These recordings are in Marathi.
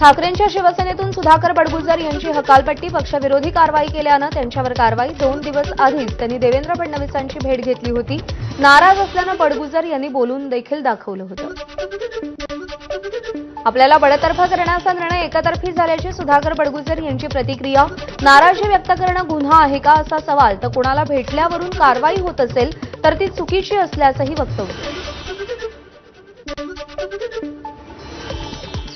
ठाकरेंच्या शिवसेनेतून सुधाकर बडगुजर यांची हकालपट्टी पक्षविरोधी कारवाई केल्यानं त्यांच्यावर कारवाई दोन दिवस आधीच त्यांनी देवेंद्र फडणवीसांची भेट घेतली होती. नाराज असल्यानं बडगुजर यांनी बोलून देखील दाखवलं होतं. आपल्याला बडतर्फ करण्याचा निर्णय एकतर्फी झाल्याची सुधाकर बडगुजर यांची प्रतिक्रिया. नाराजी व्यक्त करणं गुन्हा आहे का असा सवाल तर कुणाला भेटल्यावरून कारवाई होत असेल तर ती चुकीची असल्याचंही वक्तव्य.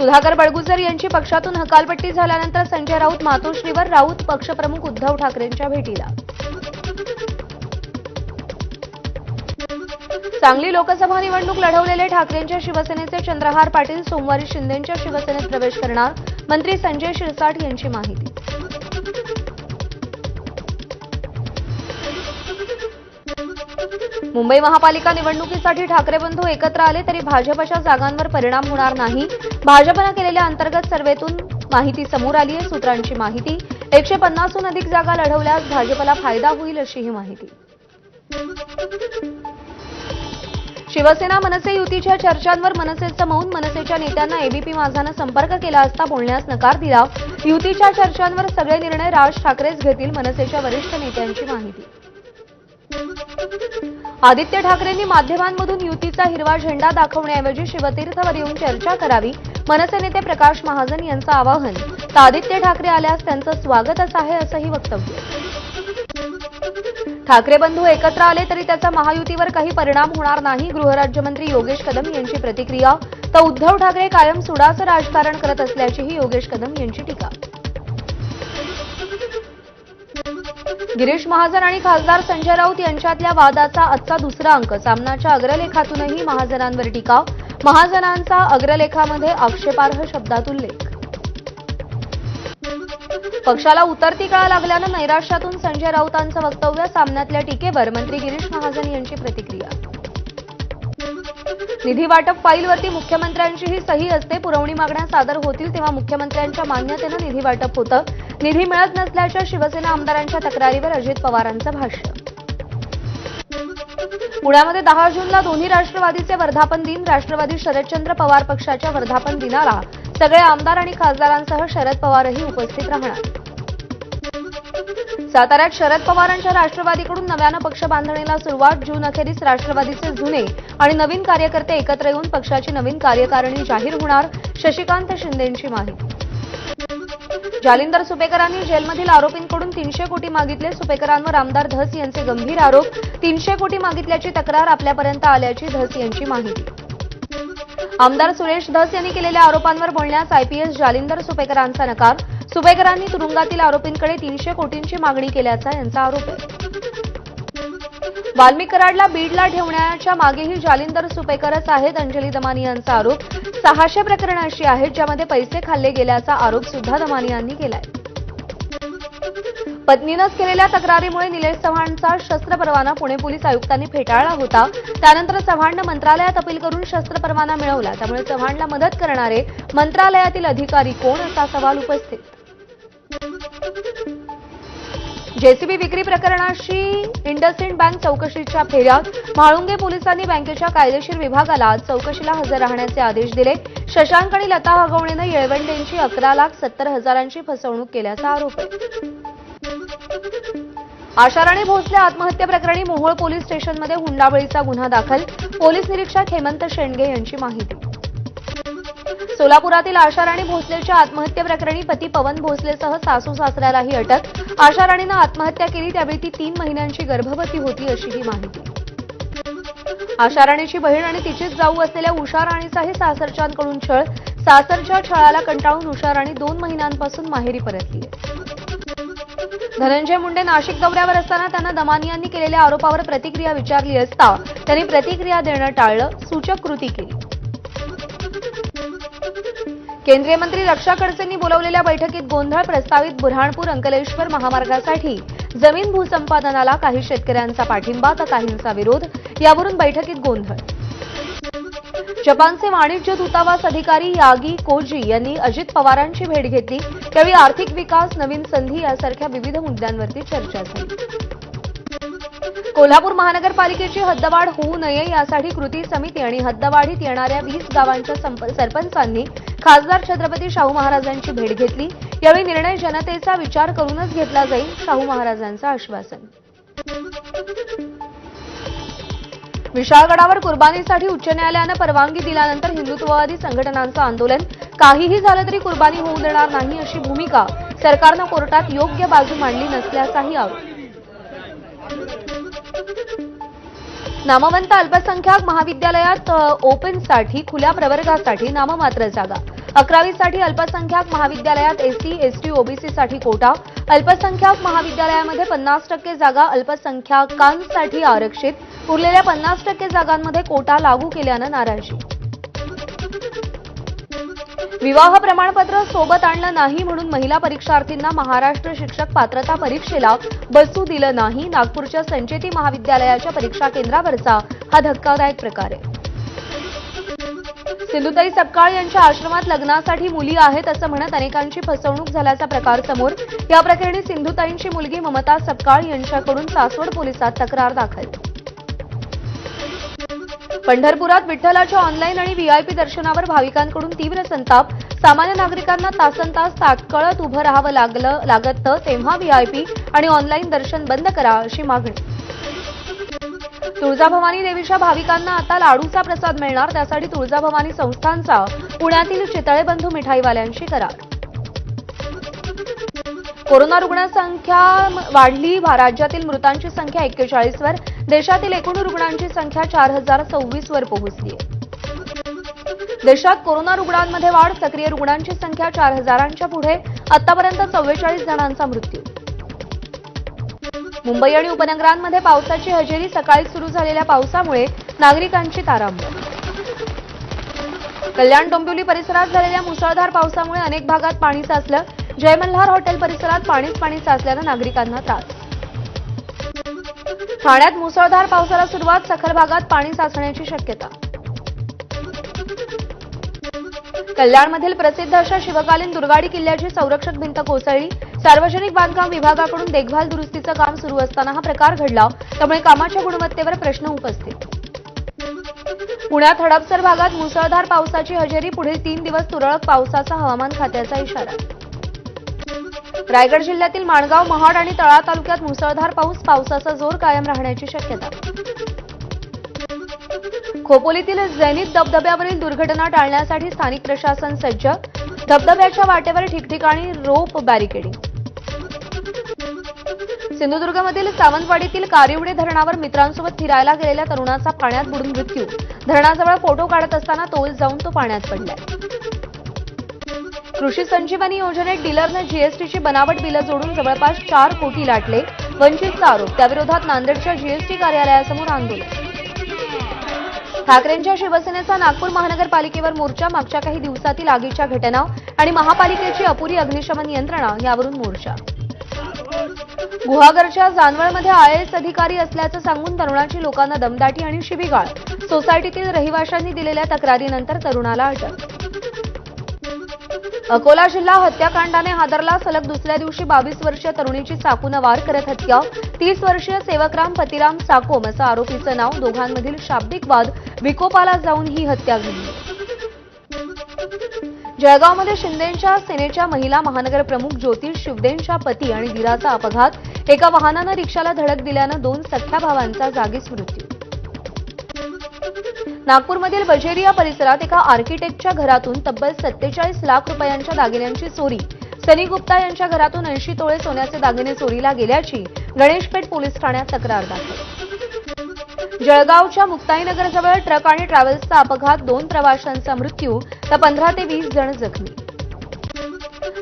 सुधाकर बडगुजर यांची पक्षातून हकालपट्टी झाल्यानंतर संजय राऊत मातोश्रीवर राऊत पक्षप्रमुख उद्धव ठाकरेंच्या भेटीला. सांगली लोकसभा निवडणूक लढवलेले ठाकरेंच्या शिवसेनेचे चंद्रहार पाटील सोमवारी शिंदेंच्या शिवसेनेत प्रवेश करणार मंत्री संजय शिरसाट यांची माहिती. मुंबई महापालिका निवडणुकीसाठी ठाकरे बंधू एकत्र आले तरी भाजपच्या जागांवर परिणाम होणार नाही. भाजपनं केलेल्या अंतर्गत सर्वेतून माहिती समोर आली आहे सूत्रांची माहिती. एकशे पन्नासहून अधिक जागा लढवल्यास भाजपला फायदा होईल अशीही माहिती. शिवसेना मनसे युतीच्या चर्चांवर मनसेचं मौन मनसेच्या नेत्यांना एबीपी माझानं संपर्क केला असता बोलण्यास नकार दिला. युतीच्या चर्चांवर सगळे निर्णय राज ठाकरेच घेतील मनसेच्या वरिष्ठ नेत्यांची माहिती. आदित्य ठाकरेंनी माध्यमांमधून युतीचा हिरवा झेंडा दाखवण्याऐवजी शिवतीर्थवर येऊन चर्चा करावी मनसे नेते प्रकाश महाजन यांचं आवाहन. तर आदित्य ठाकरे आल्यास त्यांचं स्वागतच आहे असंही वक्तव्य. ठाकरे बंधू एकत्र आले तरी त्याचा महायुतीवर काही परिणाम होणार नाही गृहराज्यमंत्री योगेश कदम यांची प्रतिक्रिया. तर उद्धव ठाकरे कायम सुडाचं राजकारण करत असल्याचीही योगेश कदम यांची टीका. गिरीश महाजन आणि खासदार संजय राऊत यांच्यातल्या वादाचा आजचा दुसरा अंक. सामनाच्या अग्रलेखातूनही महाजनांवर टीका महाजनांचा अग्रलेखामध्ये आक्षेपार्ह शब्दात उल्लेख पक्षाला उतरती काळ लागल्यानं नैराश्यातून संजय राऊतांचं वक्तव्य सामन्यातल्या टीकेवर मंत्री गिरीश महाजन यांची प्रतिक्रिया. निधी वाटप फाईलवरती मुख्यमंत्र्यांचीही सही असते. पुरवणी मागण्या सादर होतील तेव्हा मुख्यमंत्र्यांच्या मान्यतेनं निधी वाटप होतं. निधी मिळत नसल्याच्या शिवसेना आमदारांच्या तक्रारीवर अजित पवारांचं भाष्य. पुण्यामध्ये दहा जूनला दोन्ही राष्ट्रवादीचे वर्धापन दिन राष्ट्रवादी शरदचंद्र पवार पक्षाच्या वर्धापन दिनाला सगळे आमदार आणि खासदारांसह शरद पवारही उपस्थित राहणार. साताऱ्यात शरद पवारांच्या राष्ट्रवादीकडून नव्यानं पक्ष बांधणीला सुरुवात जून अखेरीस राष्ट्रवादीचे जुने आणि नवीन कार्यकर्ते एकत्र येऊन पक्षाची नवीन कार्यकारिणी जाहीर होणार शशिकांत शिंदेंची माहिती जालिंदर सुपेकरांनी जेलमधील आरोपींकडून तीनशे कोटी मागितले. सुपेकरांवर आमदार धस यांचे गंभीर आरोप. तीनशे कोटी मागितल्याची तक्रार आपल्यापर्यंत आल्याची धस यांची माहिती. आमदार सुरेश धस यांनी केलेल्या आरोपांवर बोलण्यास आयपीएस जालिंदर सुपेकरांचा नकार. सुपेकरांनी तुरुंगातील आरोपींकडे तीनशे कोटींची मागणी केल्याचा यांचा आरोप आहे. वाल्मिक कराडला बीडला ठेवण्याच्या मागेही जालिंदर सुपेकरच आहेत अंजली दमानी यांचा आरोप. सहाशे प्रकरणं अशी आहेत ज्यामध्ये पैसे खाल्ले गेल्याचा आरोप सुद्धा दमानी यांनी केलाय. पत्नीनंच केलेल्या तक्रारीमुळे निलेश चव्हाणचा शस्त्र परवाना पुणे पोलीस आयुक्तांनी फेटाळला होता. त्यानंतर चव्हाणनं मंत्रालयात अपील करून शस्त्र परवाना मिळवला. त्यामुळे चव्हाणला मदत करणारे मंत्रालयातील अधिकारी कोण असा सवाल उपस्थित? जेसीबी विक्री प्रकरणाशी इंडसइंड बँक चौकशीच्या फेऱ्यात म्हाळुंगे पोलिसांनी बँकेच्या कायदेशीर विभागाला आज चौकशीला हजर राहण्याचे आदेश दिले. शशांक आणि लता वागवणेनं येळवंडेंची अकरा लाख सत्तर हजारांची फसवणूक केल्याचा आरोप. आहे आशाराणी भोसले आत्महत्येप्रकरणी मोहोळ पोलीस स्टेशनमध्ये हुंडाबळीचा गुन्हा दाखल. पोलीस निरीक्षक हेमंत शेंडगे यांची माहिती. सोलापुरातील आशाराणी भोसलेच्या आत्महत्येप्रकरणी पती पवन भोसलेसह सासू सासऱ्यालाही अटक. आशाराणीनं आत्महत्या केली त्यावेळी ती तीन महिन्यांची गर्भवती होती अशीही माहिती. आशाराणीची बहीण आणि तिचीच जाऊ असलेल्या उषा राणीचाही सासरच्यांकडून छळ. सासरच्या छळाला कंटाळून उषा राणी दोन महिन्यांपासून माहेरी परतली. धनंजय मुंडे नाशिक दौऱ्यावर असताना त्यांना दमानी यांनी केलेल्या आरोपावर प्रतिक्रिया विचारली असता त्यांनी प्रतिक्रिया देणं टाळलं सूचक कृती केली. केंद्रीय मंत्री रक्षा खडसेंनी बोलवलेल्या बैठकीत गोंधळ प्रस्तावित बुऱ्हाणपूर अंकलेश्वर महामार्गासाठी जमीन भूसंपादनाला काही शेतकऱ्यांचा पाठिंबा तर काहींचा विरोध यावरून बैठकीत गोंधळ. जपानचे वाणिज्य दूतावास अधिकारी यागी कोजी यांनी अजित पवारांची भेट घेतली. त्यावेळी आर्थिक विकास नवीन संधी यासारख्या विविध मुद्द्यांवरती चर्चा झाली. कोल्हापूर महानगरपालिकेची हद्दवाढ होऊ नये यासाठी कृती समिती आणि हद्दवाढीत येणाऱ्या वीस गावांच्या सरपंचांनी खासदार छत्रपती शाहू महाराजांची भेट घेतली. यावेळी निर्णय जनतेचा विचार करूनच घेतला जाईल शाहू महाराजांचं आश्वासन. विशाळगडावर कुर्बानीसाठी उच्च न्यायालयानं परवानगी दिल्यानंतर हिंदुत्ववादी संघटनांचं आंदोलन. काहीही झालं तरी कुर्बानी होऊ देणार नाही अशी भूमिका सरकारनं कोर्टात योग्य बाजू मांडली नसल्याचाही आरोप. नामवंत अल्पसंख्याक महाविद्यालयात ओपनसाठी खुल्या प्रवर्गासाठी नाममात्र जागा. अकरावीसाठी अल्पसंख्याक महाविद्यालयात एससी एसटी ओबीसीसाठी कोटा. अल्पसंख्याक महाविद्यालयामध्ये पन्नास टक्के जागा अल्पसंख्याकांसाठी आरक्षित. उरलेल्या पन्नास टक्के जागांमध्ये कोटा लागू केल्यानं नाराजी. विवाह प्रमाणपत्र सोबत आणलं नाही म्हणून महिला परीक्षार्थींना महाराष्ट्र शिक्षक पात्रता परीक्षेला बसू दिलं नाही. नागपूरच्या संचेती महाविद्यालयाच्या परीक्षा केंद्रावरचा हा धक्कादायक प्रकार आहे. सिंधुताई सपकाळ यांच्या आश्रमात लग्नासाठी मुली आहेत असं म्हणत अनेकांची फसवणूक झाल्याचा प्रकार समोर. या प्रकरणी सिंधुताईंची मुलगी ममता सपकाळ यांच्याकडून सासवड पोलिसात तक्रार दाखल. पंढरपुरात विठ्ठलाच्या ऑनलाईन आणि व्हीआयपी दर्शनावर भाविकांकडून तीव्र संताप. सामान्य नागरिकांना तासन तास ताटकळत उभं राहावं लागलं लागत तेव्हा व्हीआयपी आणि ऑनलाईन दर्शन बंद करा अशी मागणी. तुळजाभवानी देवीच्या भाविकांना आता लाडूचा प्रसाद मिळणार त्यासाठी तुळजाभवानी संस्थांचा पुण्यातील चितळेबंधू मिठाईवाल्यांशी करार. कोरोना रुग्णसंख्या वाढली राज्यातील मृतांची संख्या एक्केचाळीस वर देशातील एकूण रुग्णांची संख्या चार हजार सव्वीस वर पोहोचली देशात कोरोना रुग्णांमध्ये वाढ सक्रिय रुग्णांची संख्या चार हजारांच्या पुढे आतापर्यंत चव्वेचाळीस जणांचा मृत्यू. मुंबई आणि उपनगरांमध्ये पावसाची हजेरी सकाळी सुरू झालेल्या पावसामुळे नागरिकांची तारांबळ. कल्याण डोंबिवली परिसरात झालेल्या मुसळधार पावसामुळे अनेक भागात पाणी साचलं. जयमल्हार हॉटेल परिसरात पाणीच पाणी साचल्यानं नागरिकांना त्रास. ठाण्यात मुसळधार पावसाला सुरुवात सखल भागात पाणी साचण्याची शक्यता. कल्याणमधील प्रसिद्ध अशा शिवकालीन दुर्गाडी किल्ल्याची संरक्षक भिंत कोसळली. सार्वजनिक बांधकाम विभागाकडून देखभाल दुरुस्तीचं काम सुरू असताना हा प्रकार घडला. त्यामुळे कामाच्या गुणवत्तेवर प्रश्न उपस्थित. पुण्यात हडपसर भागात मुसळधार पावसाची हजेरी पुढील तीन दिवस तुरळक पावसाचा हवामान खात्याचा इशारा. रायगड जिल्ह्यातील माणगाव महाड आणि तळा तालुक्यात मुसळधार पाऊस पावसाचा जोर कायम राहण्याची शक्यता. खोपोलीतील जैनित धबधब्यावरील दुर्घटना टाळण्यासाठी स्थानिक प्रशासन सज्ज. धबधब्याच्या वाटेवर ठिकठिकाणी रोप बॅरिकेडिंग. सिंधुदुर्गमधील सावंतवाडीतील कारिवडे धरणावर मित्रांसोबत फिरायला गेलेल्या तरुणाचा पाण्यात बुडून मृत्यू. धरणाजवळ फोटो काढत असताना तोल जाऊन तो पाण्यात पडलाय. कृषी संजीवनी योजनेत डीलरनं जीएसटीची बनावट बिलं जोडून जवळपास चार कोटी लाटले. वंचितचा आरोप त्याविरोधात नांदेडच्या जीएसटी कार्यालयासमोर आंदोलन. ठाकरेंच्या शिवसेनेचा नागपूर महानगरपालिकेवर मोर्चा मागच्या काही दिवसातील आगीच्या घटना आणि महापालिकेची अपुरी अग्निशमन यंत्रणा यावरून मोर्चा. गुहागरच्या जानवळमध्ये आयएएस अधिकारी असल्याचं सांगून तरुणाची लोकांना दमदाटी आणि शिबिगाळ सोसायटीतील रहिवाशांनी दिलेल्या तक्रारीनंतर तरुणाला अटक. अकोला जिल्हा हत्याकांडाने हादरला सलग दुसऱ्या दिवशी बावीस वर्षीय तरुणीची चाकूनं वार करत हत्या. तीस वर्षीय सेवकराम पतिराम साकोम असं आरोपीचं नाव दोघांमधील शाब्दिक वाद विकोपाला जाऊन ही हत्या घडली. जळगावमध्ये शिंदेंच्या सेनेच्या महिला महानगरप्रमुख ज्योतिष ज्योती शिवदेंच्या पती आणि दिराचा अपघात. एका वाहनानं रिक्षाला धडक दिल्यानं दोन सख्या भावांचा जागीच मृत्यू. नागपूरमधील बजेरिया परिसरात एका आर्किटेक्टच्या घरातून तब्बल सत्तेचाळीस लाख रुपयांच्या दागिन्यांची चोरी. सनी गुप्ता यांच्या घरातून ऐंशी तोळे सोन्याचे दागिने चोरीला गेल्याची गणेशपेठ पोलीस ठाण्यात तक्रार दाखल. जळगावच्या मुक्ताईनगरजवळ ट्रक आणि ट्रॅव्हल्सचा अपघात दोन प्रवाशांचा मृत्यू तर पंधरा ते वीस जण जखमी.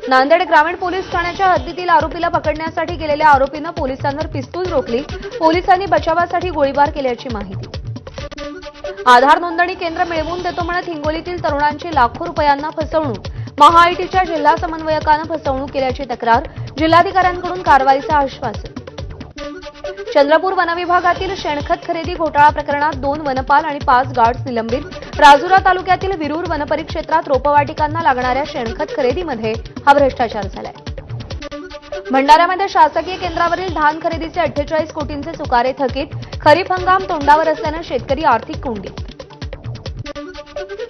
नांदेड ग्रामीण पोलीस ठाण्याच्या हद्दीतील आरोपीला पकडण्यासाठी गेलेल्या आरोपीनं पोलिसांवर पिस्तूल रोखली. पोलिसांनी बचावासाठी गोळीबार केल्याची माहिती. आधार नोंदणी केंद्र मिळवून देतो म्हणत हिंगोलीतील तरुणांची लाखो रुपयांना फसवणूक. महाआयटीच्या जिल्हा समन्वयकानं फसवणूक केल्याची तक्रार जिल्हाधिकाऱ्यांकडून कारवाईचं आश्वासन चंद्रपूर वनविभागातील शेणखत खरेदी घोटाळा प्रकरणात दोन वनपाल आणि पाच गार्ड्स निलंबित. राजुरा तालुक्यातील विरूर वनपरिक्षेत्रात रोपवाटिकांना लागणाऱ्या शेणखत खरेदीमध्ये हा भ्रष्टाचार झालाय. भंडाऱ्यामध्ये शासकीय केंद्रावरील धान खरेदीचे अठ्ठेचाळीस कोटींचे चुकारे थकीत. खरीप हंगाम तोंडावर असल्यानं शेतकरी आर्थिक कोंडीत.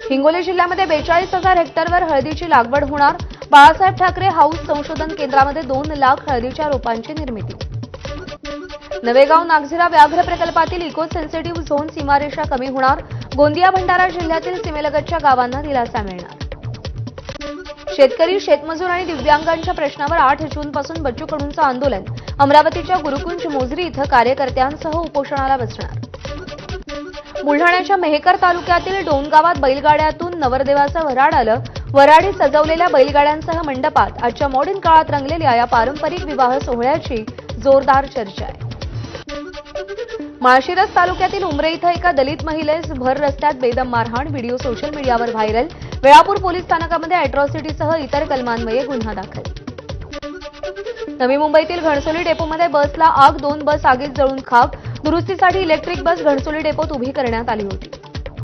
हिंगोली जिल्ह्यामध्ये बेचाळीस हजार हेक्टरवर हळदीची लागवड होणार. बाळासाहेब ठाकरे हाऊस संशोधन केंद्रामध्ये दोन लाख हळदीच्या रोपांची निर्मिती. नवेगाव नागझिरा व्याघ्र प्रकल्पातील इको सेन्सिटिव्ह झोन सीमारेषा कमी होणार. गोंदिया भंडारा जिल्ह्यातील सीमेलगतच्या गावांना दिलासा मिळणार. शेतकरी शेतमजूर आणि दिव्यांगांच्या प्रश्नावर आठ जूनपासून बच्चू कडूंचं आंदोलन. अमरावतीच्या गुरुकुंज मोजरी इथं कार्यकर्त्यांसह उपोषणाला बसणार. बुलढाण्याच्या मेहकर तालुक्यातील डोनगावात बैलगाड्यातून नवरदेवाचं वराड आलं. वराडी सजवलेल्या बैलगाड्यांसह मंडपात आजच्या मॉडर्न काळात रंगलेल्या या पारंपरिक विवाह सोहळ्याची जोरदार चर्चा आहे. माळशिरस तालुक्यातील उमरे इथं एका दलित महिलेस भर रस्त्यात बेदम मारहाण व्हिडिओ सोशल मीडियावर व्हायरल. वेळापूर पोलीस स्थानकामध्ये अॅट्रॉसिटीसह इतर कलमान्वये गुन्हा दाखल. नवी मुंबईतील घणसोली डेपोमध्ये बसला आग दोन बस आगीत जळून खाक. दुरुस्तीसाठी इलेक्ट्रिक बस घणसोली डेपोत उभी करण्यात आली होती.